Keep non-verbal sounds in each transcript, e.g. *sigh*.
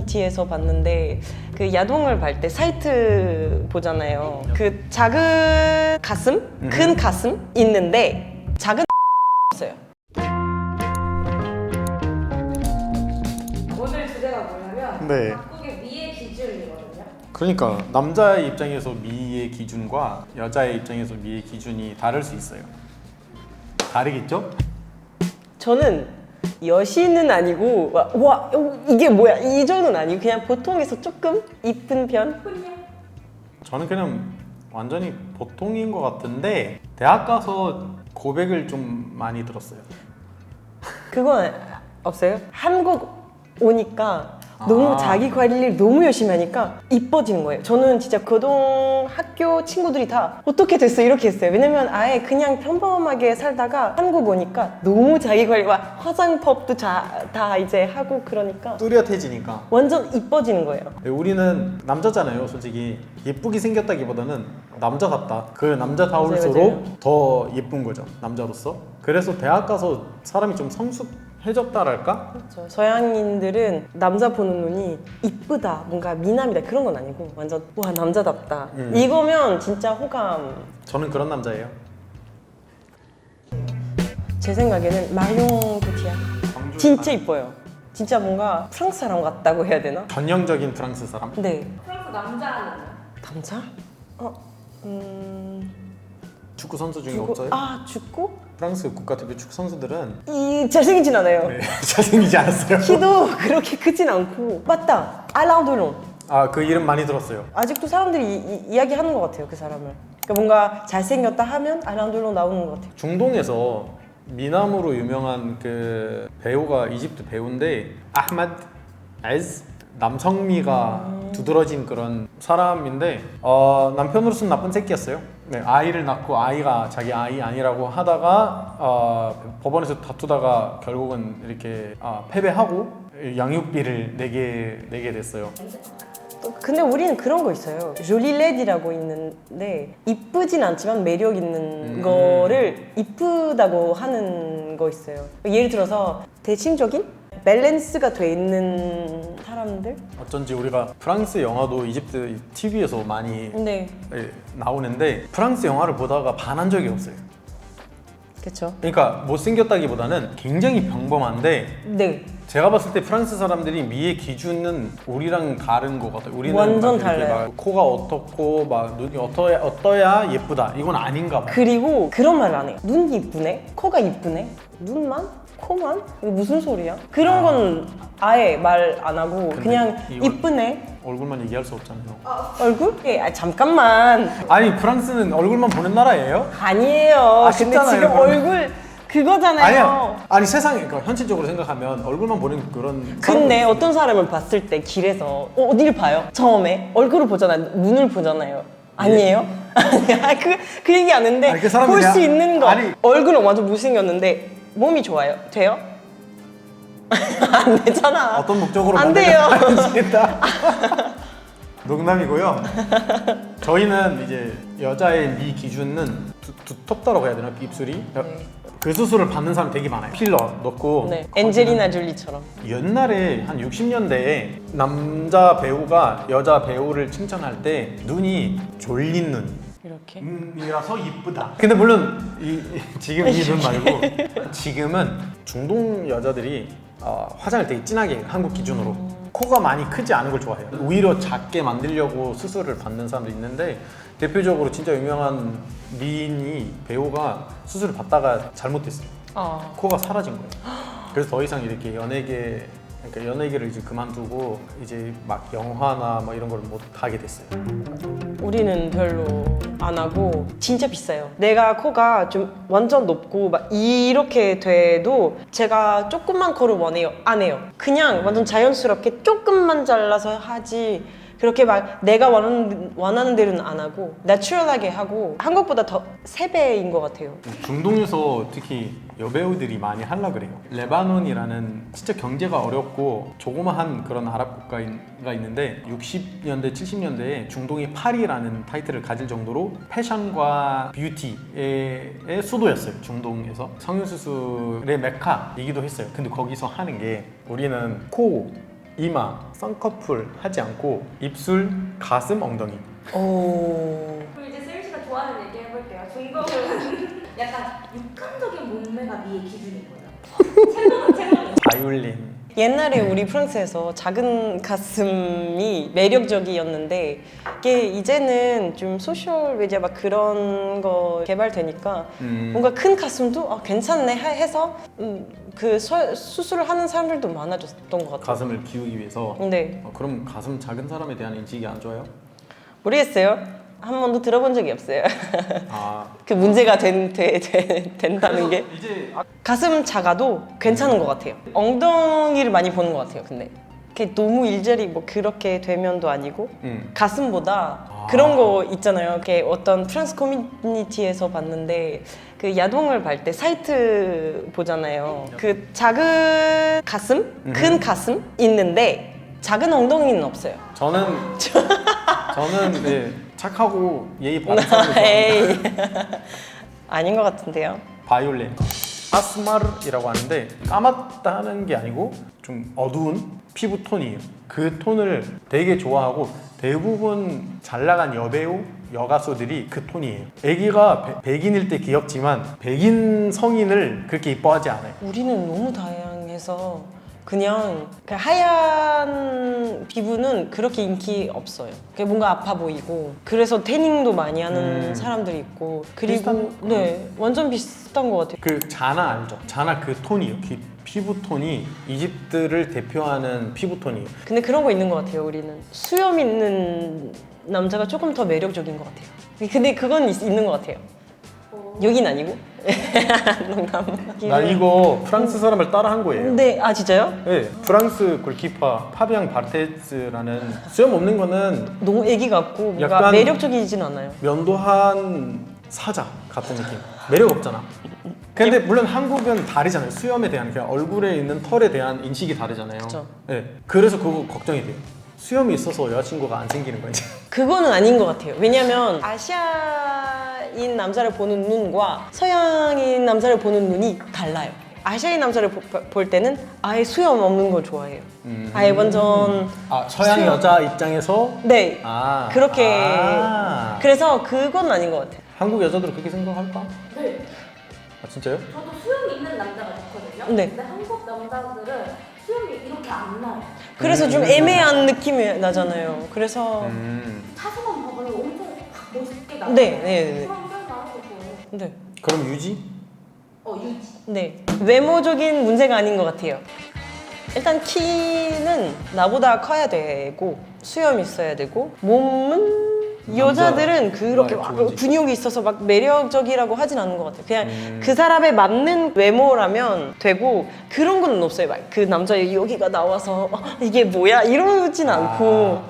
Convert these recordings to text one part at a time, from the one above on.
커뮤니티에서 봤는데 그 야동을 볼 때 사이트 보잖아요. 그 작은 가슴, 큰 가슴 있는데 작은 *laughs* 없어요. 오늘 주제가 뭐냐면 네. 각국의 미의 기준이거든요. 그러니까 남자의 입장에서 미의 기준과 여자의 입장에서 미의 기준이 다를 수 있어요. 다르겠죠? 저는 여신은 아니고 와, 와 이게 뭐야 이 정도는 아니고 그냥 보통에서 조금 이쁜 편. 저는 그냥 완전히 보통인 것 같은데 대학 가서 고백을 좀 많이 들었어요. 그건 없어요. 한국 오니까 너무 아. 자기 관리를 너무 열심히 하니까 이뻐지는 거예요. 저는 진짜 고등 학교 친구들이 다 어떻게 됐어 이렇게 했어요. 왜냐면 아예 그냥 평범하게 살다가 한국 오니까 너무 자기 관리와 화장법도 자, 다 이제 하고 그러니까 뚜렷해지니까. 완전 이뻐지는 거예요. 네, 우리는 남자잖아요, 솔직히. 예쁘게 생겼다기보다는 남자답다. 그 남자다울수록 맞아요, 더 예쁜 거죠, 남자로서. 그래서 대학 가서 사람이 좀 성숙 해졌다랄까? 그렇죠. 서양인들은 남자 보는 눈이 이쁘다, 뭔가 미남이다 그런 건 아니고 완전 와 남자답다. 음. 이거면 진짜 호감 저는 그런 남자예요. 제 생각에는 마리옹 코티아 광주 진짜 이뻐요. 진짜 뭔가 프랑스 사람 같다고 해야 되나? 전형적인 프랑스 사람. 네. 프랑스 남자는 남자? 어, 음, 축구 선수 중에 축구? 없어요? 아 축구? 프랑스 국가대표 축구 선수들은 이 잘생기진 않아요. 네, *laughs* 잘생기지 않았어요. 키도 그렇게 크진 않고 맞다. 알랑 돌롱. 아 그 이름 많이 들었어요. 아직도 사람들이 이, 야기하는것 같아요 그 사람을. 그러니까 뭔가 잘생겼다 하면 알랑 돌롱 나오는 것 같아요. 중동에서 미남으로 유명한 그 배우가 이집트 배우인데 아흐마드 에즈 남성미가 두드러진 그런 사람인데 어, 남편으로서는 나쁜 새끼였어요. 네, 아이를 낳고 아이가 자기 아이 아니라고 하다가 어, 법원에서 다투다가 결국은 이렇게 아, 패배하고 양육비를 내게 내게 됐어요. 또 근데 우리는 그런 거 있어요. 조리레디라고 있는데 이쁘진 않지만 매력 있는 음. 거를 이쁘다고 하는 거 있어요. 예를 들어서 대칭적인 밸런스가 돼 있는 사람들. 어쩐지 우리가 프랑스 영화도 이집트 TV에서 많이 네, 예, 나오는데 프랑스 영화를 보다가 반한 적이 없어요. 그렇죠. 그러니까 못생겼다기보다는 굉장히 평범한데 네, 제가 봤을 때 프랑스 사람들이 미의 기준은 우리랑 다른 것 같아요. 우리는 완전 막 이렇게 달라요. 막 코가 어떻고 막 눈이 어떠야 어떠야 예쁘다. 이건 아닌가 봐요. 그리고 그런 말안 해요. 눈 이쁘네, 코가 이쁘네, 눈만, 코만 이거 무슨 소리야? 그런 건 아예 말 안 하고 근데 그냥 이건- 이쁘네 얼굴만 얘기할 수 없잖아요. 얼굴? 예, 아, 잠깐만. 아니 프랑스는 얼굴만 보는 나라예요? 아니에요. 근데 아쉽잖아요, 지금 그러면. 얼굴 그거잖아요. 아니야. 아니 세상에 그러니까 현실적으로 생각하면 얼굴만 보는 그런 근데 어떤 사람을 봤을 때 길에서 어, 어디를 봐요? 처음에 얼굴을 보잖아요. 눈을 보잖아요. 아니에요? *laughs* 아니야. 그, 그 얘기 아는데 아니, 그 사람은 볼수 그냥- 있는 거. 아니. 얼굴은 완전 못생겼는데 몸이 좋아요. 돼요? *laughs* 안 되잖아. 어떤 목적으로 안 돼요. *laughs* 알겠다. 농담이고요. 저희는 이제 여자의 미 기준은 두, 두텁다라고 해야 되나 입술이 그 수술을 받는 사람 되게 많아요. 필러 넣고 네, 엔젤리나 졸리처럼. 옛날에 한 60년대에 남자 배우가 여자 배우를 칭찬할 때 눈이 졸린 눈. 이렇게. 이라서 이쁘다. 근데 물론 이, 이- 지금 이 눈 *laughs* 말고 지금은 중동 여자들이 어, 화장을 되게 진하게 한국 기준으로 코가 많이 크지 않은 걸 좋아해요. 오히려 작게 만들려고 수술을 받는 사람도 있는데 대표적으로 진짜 유명한 미인이 배우가 수술을 받다가 잘못됐어요. 아. 코가 사라진 거예요. *gasps* 그래서 더 이상 이렇게 연예계 그러니까 연예계를 이제 그만두고 이제 막 영화나 뭐 이런 걸 못 하게 됐어요. 우리는 별로 안 하고 진짜 비싸요. 내가 코가 좀 완전 높고 막 이렇게 돼도 제가 조금만 코를 원해요. 안 해요. 그냥 완전 자연스럽게 조금만 잘라서 하지. 그렇게 막 내가 원하는, 원하는 대로는 안 하고 내추럴하게 하고 한국보다 더 세 배인 것 같아요. 중동에서 특히 여배우들이 많이 하려 그래요. 레바논이라는 진짜 경제가 어렵고 조그마한 그런 아랍 국가가 있는데 60년대, 70년대에 중동이 파리라는 타이틀을 가질 정도로 패션과 뷰티의 의 수도였어요. 중동에서 성형수술의 메카이기도 했어요. 근데 거기서 하는 게 우리는 코 이마, 쌍꺼풀 하지 않고 입술, 가슴, 엉덩이. 오. 그럼 이제 세일 씨가 좋아하는 얘기 해볼게요. 중국은 약간 육감적인 몸매가 미의 기준인 거예요. *laughs* 채널은 채널은. 바이올린. 옛날에 우리 프랑스에서 작은 가슴이 매력적이었는데 이게 이제는 좀 소셜 미디어 막 그런 거 개발되니까 음. 뭔가 큰 가슴도 아, 괜찮네 하- 해서 음, 그 서- 수술을 하는 사람들도 많아졌던 것 같아요. 가슴을 키우기 위해서. 네 어, 그럼 가슴 작은 사람에 대한 인식이 안 좋아요? 모르겠어요. 한 번도 들어본 적이 없어요. 아. *laughs* 그 문제가 된, 되, 되, 된다는 게 이제 가슴 작아도 괜찮은 것 같아요. 엉덩이를 많이 보는 것 같아요. 근데 그게 너무 일자리 뭐 그렇게 되면도 아니고 음. 가슴보다 아. 그런 거 있잖아요. 이렇게 어떤 프랑스 커뮤니티에서 봤는데 그 야동을 볼 때 사이트 보잖아요. 그 작은 가슴, 큰 가슴 있는데 작은 엉덩이는 없어요. 저는 *laughs* 저는 네, 착하고 예의 바른 *laughs* 사람을 좋아합니다. 에이 아닌 것 같은데요. 바이올린 아스마르이라고 하는데 까맣다는 게 아니고 좀 어두운 피부 톤이에요. 그 톤을 되게 좋아하고 대부분 잘 나간 여배우 여가수들이 그 톤이에요. 아기가 배- 백인일 때 귀엽지만 백인 성인을 그렇게 이뻐하지 않아요. 우리는 너무 다양해서 그냥 그 하얀 피부는 그렇게 인기 없어요. 그게 뭔가 아파 보이고 그래서 태닝도 많이 하는 음. 사람들이 있고 그리고 비슷한? 네 완전 비슷한 것 같아요. 그 자나 알죠? 자나 그 톤이에요. 그 피부 톤이 이집트를 대표하는 피부 톤이에요. 근데 그런 거 있는 것 같아요. 우리는 수염 있는 남자가 조금 더 매력적인 것 같아요. 근데 그건 있, 있는 것 같아요. 어, 여긴 아니고 *laughs* 농담. 나 이거 프랑스 사람을 따라한 거예요. 네, 아 진짜요? 네, 프랑스 골키퍼 파비앙 바르테스라는 수염 없는 거는 너무 애기 같고 뭔가 약간- 매력적이진 않아요. 면도한 사자 같은 느낌. 매력 없잖아. 근데 물론 한국은 다르잖아요. 수염에 대한 그냥 얼굴에 있는 털에 대한 인식이 다르잖아요. 그쵸. 네, 그래서 그거 걱정이 돼요. 수염이 있어서 여자친구가 안 생기는 거지. *laughs* 그거는 아닌 것 같아요. 왜냐면 아시아 인 남자를 보는 눈과 서양인 남자를 보는 눈이 달라요. 아시아인 남자를 보- 볼 때는 아예 수염 없는 걸 좋아해요. 음. 아예 완전 아 서양 수염. 여자 입장에서 네 아 그렇게 아. 그래서 그건 아닌 것 같아요. 한국 여자들은 그렇게 생각할까? 네. 아 진짜요? 저도 수염이 있는 남자가 좋거든요. 네. 근데 한국 남자들은 수염이 이렇게 안 나요. 그래서 좀 음. 애매한 느낌이 나잖아요. 그래서 음. 차수만 봐봐요. 엄청 멋있게 나요. 네, 네, 네. 수염 네. 그럼 유지? 어 유지. 네. 외모적인 문제가 아닌 것 같아요. 일단 키는 나보다 커야 되고 수염 있어야 되고 몸은 여자들은 그렇게 말 막. 근육이 있어서 막 매력적이라고 하진 않은 것 같아요. 그냥 음. 그 사람에 맞는 외모라면 되고 그런 건 없어요. 막 그 남자 여기가 나와서 어, *laughs* 이게 뭐야 이러진 않고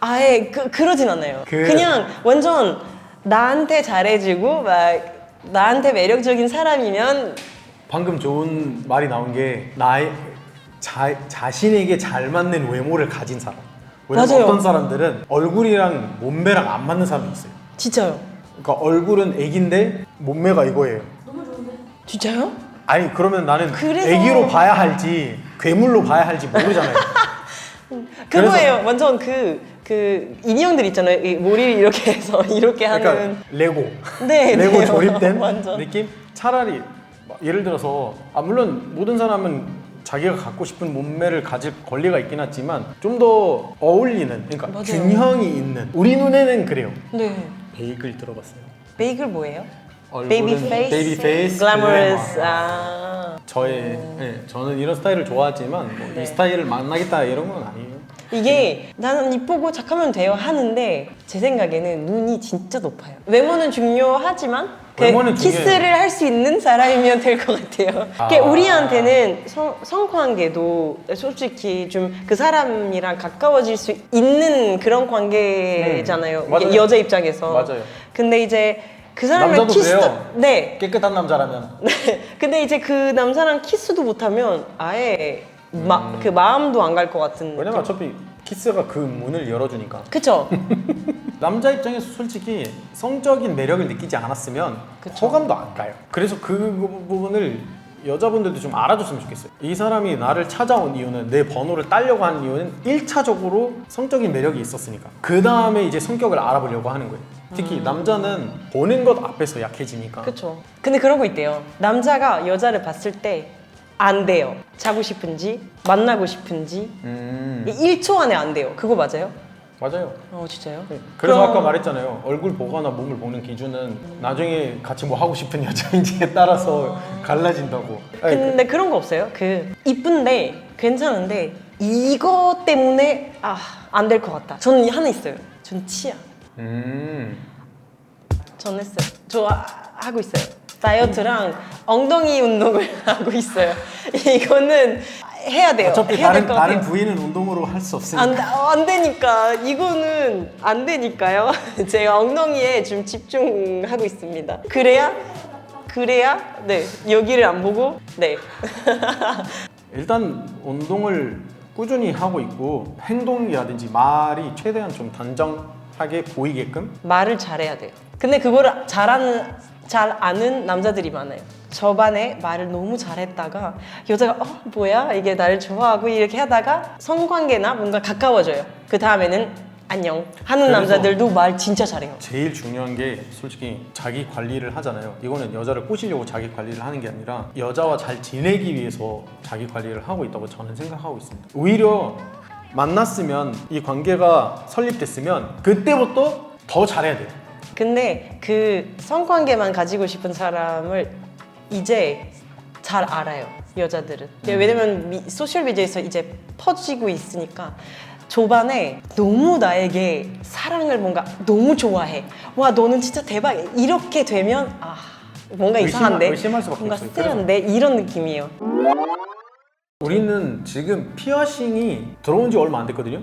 아예 그, 그러진 않아요. 그- 그... 냥 완전 나한테 잘해주고 막 나한테 매력적인 사람이면 방금 좋은 말이 나온 게 나의 자, 자신에게 잘 맞는 외모를 가진 사람. 왜냐면 맞아요. 어떤 사람들은 얼굴이랑 몸매랑 안 맞는 사람이 있어요. 진짜요. 그러니까 얼굴은 애기인데 몸매가 이거예요. 너무 좋은데? 진짜요? 아니 그러면 나는 그래서- 애기로 봐야 할지 괴물로 봐야 할지 모르잖아요. *laughs* 그거예요. 완전 그, 그 인형들 있잖아요. 이 머리를 이렇게 해서 *laughs* 이렇게 하는. 그러니까 레고 네, *laughs* 레고 네. 조립된 *laughs* 완전. 느낌? 차라리 막 예를 들어서 아 물론 모든 사람은 자기가 갖고 싶은 몸매를 가질 권리가 있긴 하지만 좀 더 어울리는 그러니까 맞아요. 균형이 있는 우리 눈에는 그래요. 네. 베이글 들어봤어요? 베이글 뭐예요? 얼굴은 베이비 페이스? 베이비 페이스 글래머러스. 글래머. 아. 저의 네, 저는 이런 스타일을 좋아하지만 뭐이 네. 스타일을 만나겠다 이런 건 아니에요. 이게 나는 이쁘고 착하면 돼요 하는데 제 생각에는 눈이 진짜 높아요. 외모는 중요하지만 그 외모는 중요해요. 키스를 할 수 있는 사람이면 될 것 같아요. 아. 그게 우리한테는 성, 성관계도 솔직히 좀 그 사람이랑 가까워질 수 있는 그런 관계잖아요. 음, 맞아요. 여자 입장에서. 맞아요. 근데 이제 그 사람이랑 남자도 키스 그래요. 네. 깨끗한 남자라면 *laughs* 네. 근데 이제 그 남자랑 키스도 못하면 아예 마, 그 마음도 안 갈 것 같은. 왜냐면 어차피 키스가 그 문을 열어주니까 그쵸? *laughs* 남자 입장에서 솔직히 성적인 매력을 느끼지 않았으면 그쵸. 호감도 안 가요. 그래서 그 부분을 여자분들도 좀 알아줬으면 좋겠어요. 이 사람이 나를 찾아온 이유는 내 번호를 따려고 하는 이유는 1차적으로 성적인 매력이 있었으니까. 그 다음에 이제 성격을 알아보려고 하는 거예요. 특히 남자는 보는 것 앞에서 약해지니까. 그쵸. 근데 거 있대요. 남자가 여자를 봤을 때 안 돼요. 자고 싶은지, 만나고 싶은지, 음, 1초 안에 안 돼요. 그거 맞아요? 맞아요. 어, 진짜요? 그래서 그럼- 아까 말했잖아요. 얼굴 보거나 몸을 보는 기준은 나중에 같이 뭐 하고 싶은 여자인지에 따라서 갈라진다고. 아니, 근데 그런 거 없어요? 그 이쁜데 괜찮은데 이거 때문에 아 안 될 것 같다. 저는 하나 있어요. 전 치아. 음, 전 했어요. 저 아- 하고 있어요. 다이어트랑 엉덩이 운동을 *laughs* 하고 있어요. 이거는 해야 돼요. 어차피 해야 다른 될것 다른 같아요. 부위는 운동으로 할 수 없으니까. 안, 어, 안 되니까 이거는 안 되니까요. *laughs* 제가 엉덩이에 좀 집중하고 있습니다. 그래야 그래야 네 여기를 안 보고 네 *laughs* 일단 운동을 꾸준히 하고 있고 행동이라든지 말이 최대한 좀 단정하게 보이게끔 말을 잘해야 돼요. 근데 그거를 잘하는 잘 아는 남자들이 많아요. 저반에 말을 너무 잘했다가 여자가 어 뭐야 이게 나를 좋아하고 이렇게 하다가 성관계나 뭔가 가까워져요. 그 다음에는 안녕 하는 남자들도 말 진짜 잘해요. 제일 중요한 게 솔직히 자기 관리를 하잖아요. 이거는 여자를 꼬시려고 자기 관리를 하는 게 아니라 여자와 잘 지내기 위해서 자기 관리를 하고 있다고 저는 생각하고 있습니다. 오히려 만났으면 이 관계가 설립됐으면 그때부터 더 잘해야 돼요. 근데 그 성관계만 가지고 싶은 사람을 이제 잘 알아요 여자들은. 왜냐면 미- 소셜 미디어에서 이제 퍼지고 있으니까. 조반에 너무 나에게 사랑을 뭔가 너무 좋아해. 와 너는 진짜 대박. 이렇게 되면 아 뭔가 이상한데? 의심할 수밖에 뭔가. 쎄한데? 이런 느낌이에요. 우리는 지금 피어싱이 들어온 지 얼마 안 됐거든요.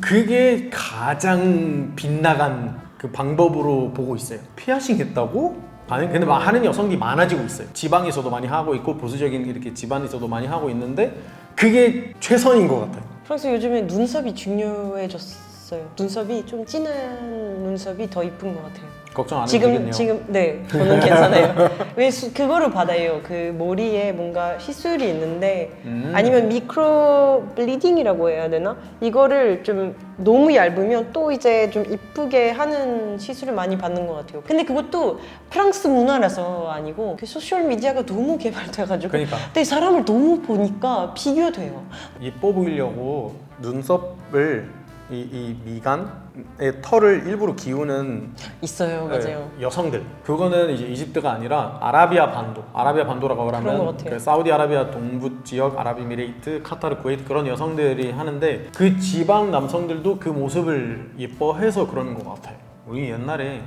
그게 가장 빗나간 그 방법으로 보고 있어요. 피어싱 했다고? 아니 근데 막 하는 여성이 많아지고 있어요. 지방에서도 많이 하고 있고 보수적인 이렇게 집안에서도 많이 하고 있는데 그게 최선인 것 같아요. 그래서 요즘에 눈썹이 중요해졌어요 눈썹이 좀 진한 눈썹이 더 이쁜 것 같아요 걱정 안 해도 지금 되겠네요. 지금 네 저는 *laughs* 괜찮아요. 왜 수- 그거를 받아요? 그 머리에 뭔가 시술이 있는데 음. 아니면 미크로 블리딩이라고 해야 되나? 이거를 좀 너무 얇으면 또 이제 좀 이쁘게 하는 시술을 많이 받는 것 같아요. 근데 그것도 프랑스 문화라서 아니고 그 소셜 미디어가 너무 개발돼가지고 그러니까 근데 사람을 너무 보니까 비교돼요. 예뻐 보이려고 눈썹을 이, 이 미간의 털을 일부러 기우는 있어요, 맞아요. 네, 여성들 그거는 이제 이집트가 아니라 아라비아 반도 아라비아 반도라고 그런 것 하면 같아요. 그 사우디아라비아 동부 지역 아랍에미레이트 카타르 쿠웨이트 그런 여성들이 하는데 그 지방 남성들도 그 모습을 예뻐해서 그러는 것 같아요 우리 옛날에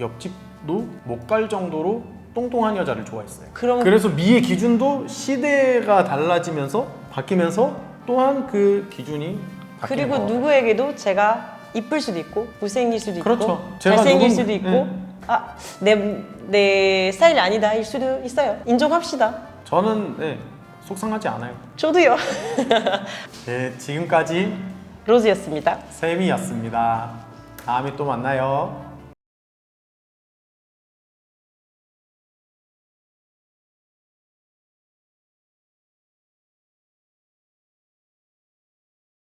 옆집도 못 갈 정도로 똥똥한 여자를 좋아했어요 그럼 그래서 미의 기준도 시대가 달라지면서 바뀌면서 또한 그 기준이 바뀌는 그리고 것 같아요. 누구에게도 제가 이쁠 수도 있고 못생길 수도 있고 그렇죠. 제가 잘생길 누군- 수도 있고 네. 아내 내 스타일이 아니다 일 수도 있어요 인정합시다 저는 네, 속상하지 않아요 저도요 *laughs* 네, 지금까지 로즈였습니다 쌤이었습니다. 다음에 또 만나요.